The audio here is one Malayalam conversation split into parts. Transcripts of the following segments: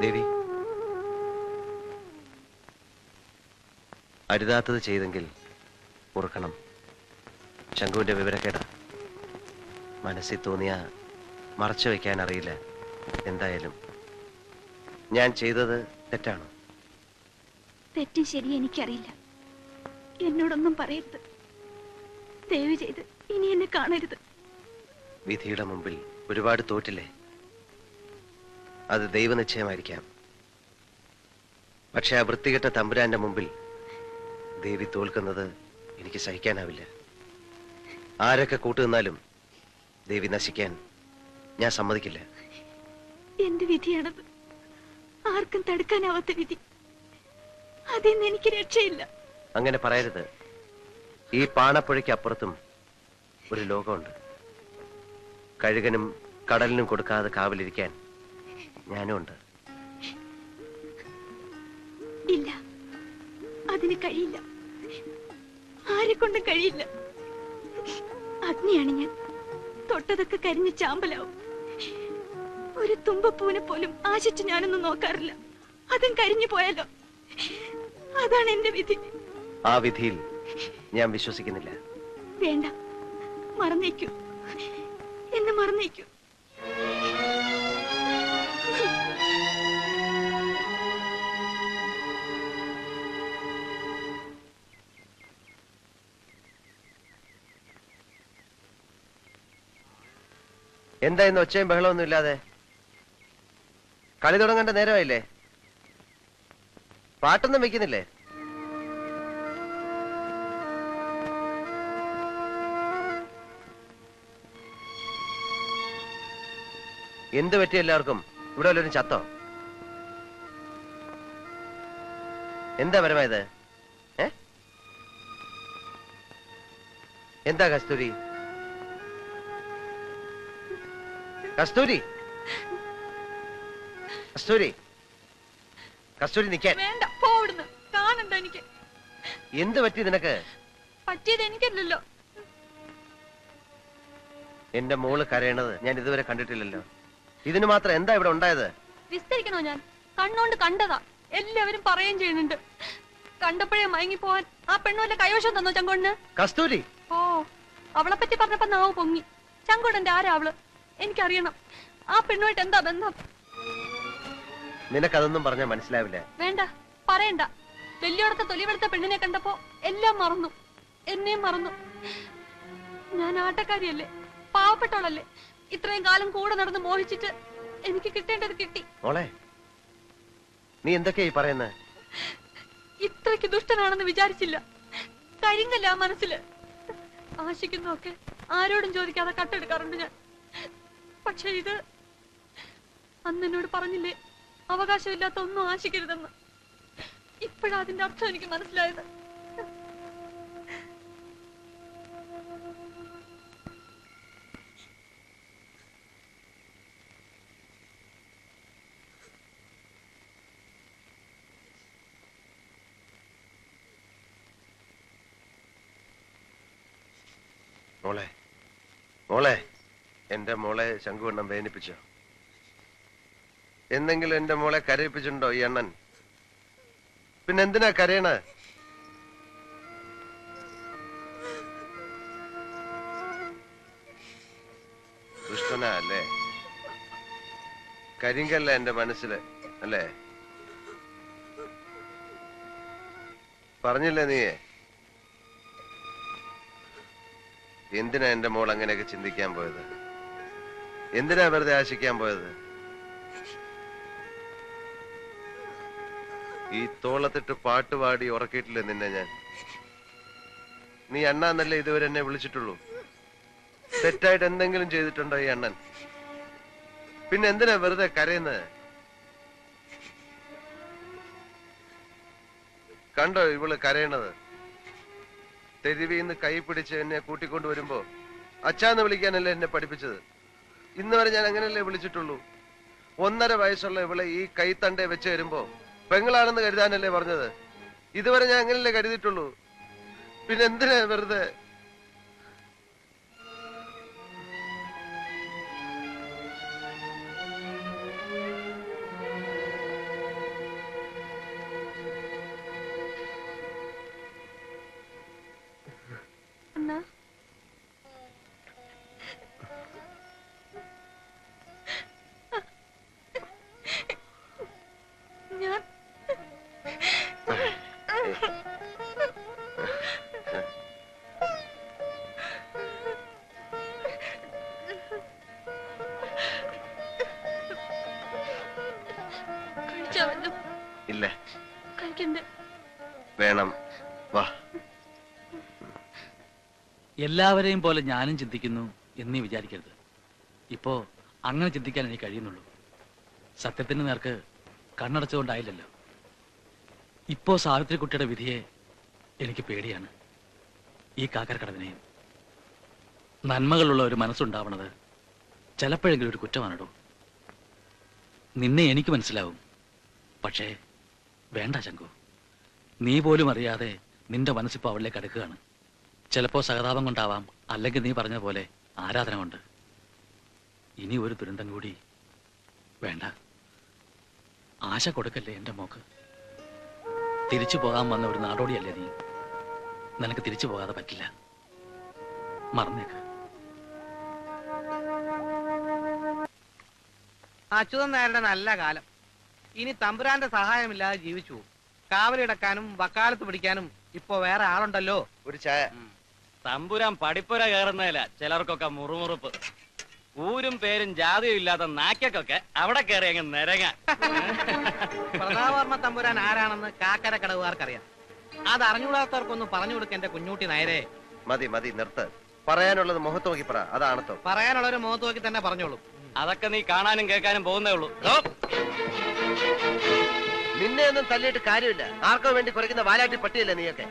ദേവി. അരുതാത്തത് ചെയ്തെങ്കിൽ ഉറക്കണം. ശംഖുവിന്റെ വിവരക്കേട. മനസ്സിൽ തോന്നിയ മറച്ചു വെക്കാൻ അറിയില്ല. എന്തായാലും ഞാൻ ചെയ്തത് തെറ്റാണോ. തെറ്റും ശരി എനിക്കറിയില്ല. എന്നോടൊന്നും പറയരുത്. ദേവി ചെയ്ത് ഇനി എന്നെ കാണരുത്. വിധിയുടെ മുമ്പിൽ ഒരുപാട് തോറ്റില്ലേ? അത് ദൈവനിശ്ചയമായിരിക്കാം. പക്ഷെ ആ വൃത്തികെട്ട തമ്പുരാന്റെ മുമ്പിൽ ദേവി തോൽക്കുന്നത് എനിക്ക് സഹിക്കാനാവില്ല. ആരൊക്കെ കൂട്ടുനിന്നാലും ദേവി നശിക്കാൻ ഞാൻ സമ്മതിക്കില്ല. എന്ത് വിധിയാണത്? ആർക്കും തടുക്കാനാവാത്ത വിധി. അതിൽ നിന്ന് എനിക്ക് രക്ഷയില്ല. അങ്ങനെ പറയരുത്. ഈ പാണപ്പുഴയ്ക്ക് അപ്പുറത്തും ഒരു ലോകമുണ്ട്. കഴുകനും കടലിനും കൊടുക്കാതെ കാവലിരിക്കാൻ ഞാനും ഉണ്ട് ഇല്ല. അതിന് കഴിയില്ല. ആരെ കൊണ്ടും കഴിയില്ല. അഗ്നിയാണ് ഞാൻ. തൊട്ടതൊക്കെ കരിഞ്ഞ് ചാമ്പലാവും. ഒരു തുമ്പപ്പൂവിനെ പോലും ആശിച്ച് ഞാനൊന്നും നോക്കാറില്ല. അതും കരിഞ്ഞു പോയാലോ? അതാണ് എന്റെ വിധി. ആ വിധിയിൽ ഞാൻ വിശ്വസിക്കുന്നില്ല. വേണ്ട. മറന്നേക്കൂ. എന്നെ മറന്നേക്കൂ. എന്താ ഇന്ന് ഒച്ചയും ബഹളമൊന്നും ഇല്ലാതെ? കളി തുടങ്ങേണ്ട നേരമായില്ലേ പാട്ടൊന്നും വെക്കുന്നില്ലേ? എന്ത് പറ്റി എല്ലാവർക്കും? ഇവിടെ വല്ലവരും ചത്തോ? എന്താ പരമായത് എന്താ കസ്തൂരി? കസ്തൂരി. കസ്തൂരി. കസ്തൂരി നിക്കാൻ. വേണ്ട പോവിടുന്ന് കാണണ്ട എനിക്ക്. എന്ത് പറ്റി നിനക്ക്? പറ്റിയത് എനിക്കല്ലല്ലോ. എന്റെ മോൾ കരയണത് ഞാൻ ഇതുവരെ കണ്ടിട്ടില്ലല്ലോ. ഇതിന് മാത്രം എന്താ ഇവിടെ ഉണ്ടായത്? വിസ്തരിക്കണോ ഞാൻ? കണ്ണോണ്ട് കണ്ടതാ. എല്ലാവരും പറയുകയും ചെയ്യുന്നുണ്ട്. കണ്ടപ്പോഴേ മയങ്ങി പോവാൻ ആ പെണ്ണുവല്ല കൈവശം തന്നോ ചങ്കോടിന്? കസ്തൂരി. ഓ അവളെ പറ്റി പറഞ്ഞപ്പോ നാവ് പൊങ്ങി. ചങ്കോടന്റെ ആരാ അവൾ? എനിക്കറിയണം. ആ പെണ്ണുമായിട്ട് എന്താ ബന്ധം? നിനക്കതൊന്നും പറഞ്ഞാൽ മനസ്സിലാവില്ല. വേണ്ട പറയണ്ട. വെല്ലിയോടത്തെ തൊലിവെടുത്ത പെണ്ണിനെ കണ്ടപ്പോ എല്ലാം മറന്നു. എന്നെയും മറന്നു. ഞാൻ ആട്ടക്കാരിയല്ലേ പാവപ്പെട്ടോളല്ലേ ഇത്രയും കാലം കൂടെ നടന്ന് മോഹിച്ചിട്ട് എനിക്ക് കിട്ടേണ്ടത് കിട്ടി. മോളെ നീ എന്തൊക്കെയാ പറയുന്ന? പറയുന്നത് ഇത്രയ്ക്ക് ദുഷ്ടനാണെന്ന് വിചാരിച്ചില്ല. കരിങ്കല്ല മനസ്സിൽ. ആശിക്കുന്നൊക്കെ ആരോടും ചോദിക്കാതെ കട്ടെടുക്കാറുണ്ട് ഞാൻ. പക്ഷെ ഇത് അന്ന് എന്നോട് പറഞ്ഞില്ലേ? അവകാശമില്ലാത്ത ഒന്നും ആശിക്കരുതെന്ന്. ഇപ്പോഴാ അതിന്റെ അർത്ഥം എനിക്ക് മനസ്സിലായത്. മോളെ മോളെ. എന്റെ മോളെ ശംഖുവണ്ണം വേദനിപ്പിച്ചോ? എന്തെങ്കിലും എന്റെ മോളെ കരയിപ്പിച്ചിട്ടുണ്ടോ ഈ അണ്ണൻ? പിന്നെ എന്തിനാ കരയണ? ദുഷ്ടനാ അല്ലേ? കരിങ്കല്ല എന്റെ മനസ്സിൽ അല്ലേ? പറഞ്ഞില്ലേ നീയെ? എന്തിനാ എന്റെ മോൾ അങ്ങനെയൊക്കെ ചിന്തിക്കാൻ പോയത്? എന്തിനാ വെറുതെ ആശിക്കാൻ പോയത്? ഈ തോളത്തിട്ട് പാട്ട് പാടി ഉറക്കിയിട്ടില്ലേ നിന്നെ ഞാൻ? നീ അണ്ണാന്നല്ലേ ഇതുവരെ എന്നെ വിളിച്ചിട്ടുള്ളൂ. തെറ്റായിട്ട് എന്തെങ്കിലും ചെയ്തിട്ടുണ്ടോ ഈ അണ്ണൻ? പിന്നെ എന്തിനാ വെറുതെ കരയുന്നത്? കണ്ടോ ഇവൾ കരയണത്? തെരുവിന്ന് കൈ പിടിച്ച് എന്നെ കൂട്ടിക്കൊണ്ടുവരുമ്പോ അച്ഛാന്ന് വിളിക്കാനല്ലേ എന്നെ പഠിപ്പിച്ചത്? ഇന്ന് വരെ ഞാൻ അങ്ങനെയല്ലേ വിളിച്ചിട്ടുള്ളൂ? ഒന്നര വയസ്സുള്ള ഇവളെ ഈ കൈത്തണ്ടെ വെച്ച് വരുമ്പോ പെങ്ങളാണെന്ന് കരുതാനല്ലേ പറഞ്ഞത്? ഇതുവരെ ഞാൻ അങ്ങനെയല്ലേ കരുതിയിട്ടുള്ളൂ. പിന്നെ എന്തിനാ വെറുതെ ഇല്ല? വേണം. വാ. എല്ലാവരെയും പോലെ ഞാനും ചിന്തിക്കുന്നു എന്നീ വിചാരിക്കരുത്. ഇപ്പോ അങ്ങനെ ചിന്തിക്കാൻ എനിക്ക് കഴിയുന്നുള്ളൂ. സത്യത്തിന്റെ നേർക്ക് കണ്ണടച്ചുകൊണ്ടായില്ലല്ലോ ഇപ്പോ സാവിത്രി കുട്ടിയുടെ വിധിയെ എനിക്ക് പേടിയാണ്. ഈ കാക്കരക്കടവിനെയും നന്മകളുള്ള ഒരു മനസ്സുണ്ടാവണത് ചിലപ്പോഴെങ്കിലും ഒരു കുറ്റമാണടോ. നിന്നെ എനിക്ക് മനസ്സിലാവും. പക്ഷേ വേണ്ട ശങ്കു നീ പോലും അറിയാതെ നിന്റെ മനസ്സിപ്പോ അവളിലേക്ക് അടുക്കുകയാണ്. ചിലപ്പോ സഹതാപം കൊണ്ടാവാം അല്ലെങ്കിൽ നീ പറഞ്ഞ പോലെ ആരാധന കൊണ്ട് ഇനി ഒരു ദുരന്തം കൂടി വേണ്ട. ആശ കൊടുക്കല്ലേ എന്റെ മോക്ക്? തിരിച്ചു പോകാൻ വന്ന ഒരു നാടോടിയല്ലേ നീ? നിനക്ക് തിരിച്ചു പോകാതെ പറ്റില്ല. മറന്നേക്ക്. അച്യുതൻ നായരുടെ നല്ല കാലം. ഇനി തമ്പുരാന്റെ സഹായമില്ലാതെ ജീവിച്ചു പോകും. കാവലിടക്കാനും വക്കാലത്ത് പിടിക്കാനും ഇപ്പൊ വേറെ ആളുണ്ടല്ലോ. ഒരു ചായ. തമ്പുരാൻ പഠിപ്പുര കയറുന്നതില ചിലർക്കൊക്കെ മുറുമുറുപ്പ്. ഊരും പേരും ജാതിയും ഇല്ലാത്ത നാക്കൊക്കെ അവിടെ കയറി അങ്ങ് നിരങ്ങ പ്രതാപവർമ്മ തമ്പുരാൻ ആരാണെന്ന് കാക്കര കടവുകാർക്കറിയാം അത് അറിഞ്ഞുകൂടാത്തവർക്കൊന്ന് പറഞ്ഞു കൊടുക്ക എന്റെ കുഞ്ഞൂട്ടി നേരെ മതി മതി നിർത്ത്. പറയാനുള്ളത് മുഖത്ത് നോക്കി പറ അതാണത്തോ പറയാനുള്ളൊരു മുഖത്ത് നോക്കി തന്നെ പറഞ്ഞോളൂ. അതൊക്കെ നീ കാണാനും കേൾക്കാനും പോകുന്നേ ഉള്ളൂ. നിന്നെ ഒന്നും തല്ലിയിട്ട് കാര്യമില്ല. ആർക്കോ വേണ്ടി കുറയ്ക്കുന്ന വാലാട്ടി പട്ടിയല്ല നീയൊക്കെ?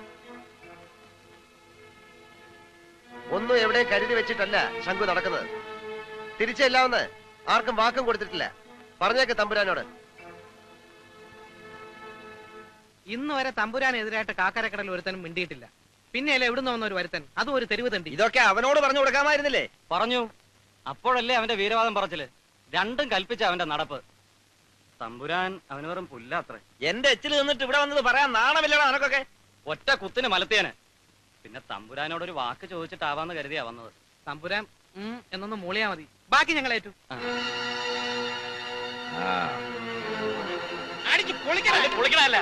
ഒന്നും എവിടെയും കരുതി വെച്ചിട്ടല്ല ശംഖു നടക്കുന്നത്. തിരിച്ചെല്ലാവുന്ന് ആർക്കും വാക്കും കൊടുത്തിട്ടില്ല. പറഞ്ഞേക്ക് തമ്പുരാനോട്. ഇന്ന് വരെ തമ്പുരാനെതിരായിട്ട് കാക്കരക്കടൽ ഒരുത്തനും മിണ്ടിയിട്ടില്ല. പിന്നെയല്ലേ എവിടുന്ന് വന്ന ഒരു വരുത്തൻ? അതും ഒരു തെരുവ് തണ്ടി. ഇതൊക്കെ അവനോട് പറഞ്ഞു കൊടുക്കാമായിരുന്നില്ലേ? പറഞ്ഞു. അപ്പോഴല്ലേ അവന്റെ വീരവാദം പറച്ചിൽ. രണ്ടും കൽപ്പിച്ച അവന്റെ നടപ്പ്. തമ്പുരാൻ അവന് വെറും പുല്ലാത്രേ. എന്റെ എച്ചിൽ നിന്നിട്ട് ഇവിടെ വന്നത് പറയാൻ നാണമില്ലടാ അനക്കൊക്കെ ഒറ്റ കുത്തിന് മലത്തേനെ പിന്നെ തമ്പുരാനോട് ഒരു വാക്ക് ചോദിച്ചിട്ടാവാന്ന് കരുതിയാ വന്നത്. തമ്പുരാൻ എന്നൊന്ന് മൂളിയാ മതി. ബാക്കി ഞങ്ങൾ ഏറ്റു. അടിച്ച് പൊളിക്കണ പൊളിക്കണല്ല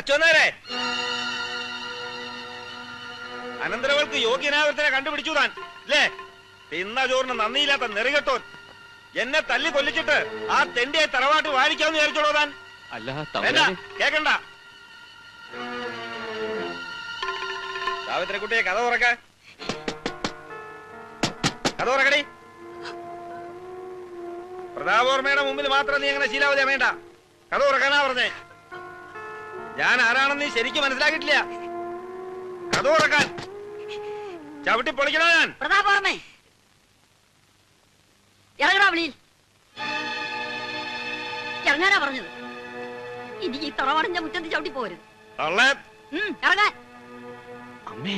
അച്ഛനേരെ അനന്തരവൾക്ക് യോഗ്യനായവർത്തിനെ കണ്ടുപിടിച്ചു താൻ അല്ലേ? തിന്ന ചോറിന് നന്ദിയില്ലാത്ത നെറികെട്ടോൻ. എന്നെ തല്ലി കൊല്ലിച്ചിട്ട് ആ തെണ്ടിയെ തറവാട്ട് വാഴിക്കാന്ന് വിചാരിച്ചോളൂ താൻ? അല്ല കേക്കണ്ട. സാവിത്രിക്കുട്ടിയെ കഥ തുറക്ക. കഥ തുറക്കടി. പ്രതാപോർമ്മയുടെ മുമ്പിൽ മാത്രം നീ അങ്ങനെ ശീലാവതിയാ വേണ്ട. കഥ ഉറക്കാനാ പറഞ്ഞേ. ഞാൻ ആരാണെന്ന് നീ ശരിക്കും മനസ്സിലാക്കിയിട്ടില്ല. കഥ ഉറക്കാൻ ചവിട്ടി പൊളിക്കണോ ഞാൻ? പ്രതാപവർമ്മേ ഇറങ്ങടാ വിളിയിൽ ഇറങ്ങാനാ പറഞ്ഞത്. ഇനി ഈ തറവാടിന്റെ മുറ്റത്ത് ചവിട്ടി പോരുത്. ഇറങ്ങാൻ. അമ്മേ.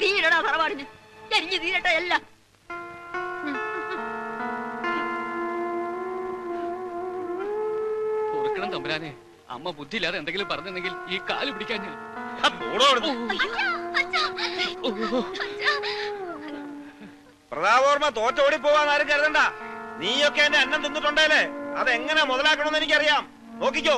തീരടാ തറവാടിന്. എരിഞ്ഞു തീരട്ടെ എല്ലാം. തമ്പുരാനെ അമ്മ ബുദ്ധിയില്ലാതെ എന്തെങ്കിലും പറഞ്ഞിരുന്നെങ്കിൽ ഈ കാൽ പിടിക്കാൻ ഞാൻ. പ്രതാപോർമ്മ തോറ്റോടി പോവാൻ ആരും കരുതണ്ട. നീയൊക്കെ എന്റെ അന്നം തിന്നിട്ടുണ്ടേലേ. അതെങ്ങനെ മുതലാക്കണമെന്ന് എനിക്കറിയാം. നോക്കിക്കോ.